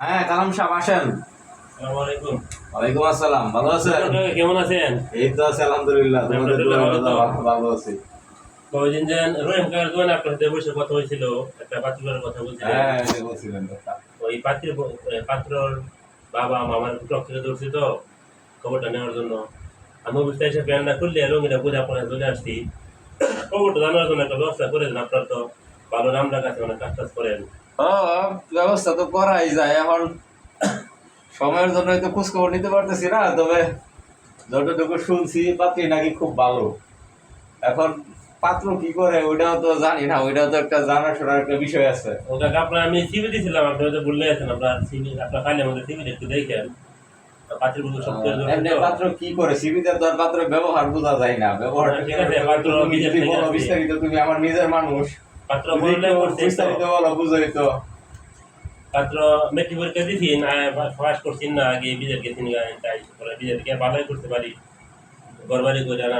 হ্যাঁ কালাম সাহেব আসেন। ওয়ালাইকুম আসসালাম ভালো আছেন? কেমন আছেন? এই তো আছে আলহামদুলিল্লাহ তোমাদের ভালো তো? ভালো- ভালো আছি। কয়দিন যেন রহিম কাকার দোকানে আপনার সাথে বসে কথা হয়েছিল একটা পাত্রের কথা বলছিলেন। হ্যাঁ বলছিলেন ওই পাত্রের পাত্রর বাবা মামার থেকে ধরছি তো খবরটা নেওয়ার জন্য। আমি অবস্থা এসে প্যান্টটা খুললে রঙিনা করে আপনার চলে আসছি। খবরটা জানার জন্য একটা ব্যবস্থা করে দেন আপনার তো। ভালো নামটার কাছে অনেক কাজ টাজ করেন। ব্যবস্থা তো করাই যায়। এখন সময়ের জন্য তো খোঁজ খবর নিতে পারতেছি না তবে যতটুকু শুনছি পাত্রী নাকি খুব ভালো। এখন পাত্র কি করে ওইটাও তো জানি না ওইটাও তো একটা জানাশোনার একটা বিষয় আছে। ও কাকা আপনার আমি সিবি দিয়েছিলাম আপনি হয়তো ভুলে আছেন আপনার সিবি আপনার ফাইলের মধ্যে সিবি একটু দেখেন। পাত্র কি করে সিবিতে তো আর পাত্রের ব্যবহার বোঝা যায় না ব্যবহার হ্যাঁ, ঠিক আছে, পাত্র আসছে। বিস্তারিত তুমি আমার নিজের মানুষ। পাত্র বললে তো। বিস্তারিত পাত্র মেট্রিক পরীক্ষা দিছি না পাস করছি না আগে বিজের গেছি তাই কে ভালোই করতে পারি গরবারি করে না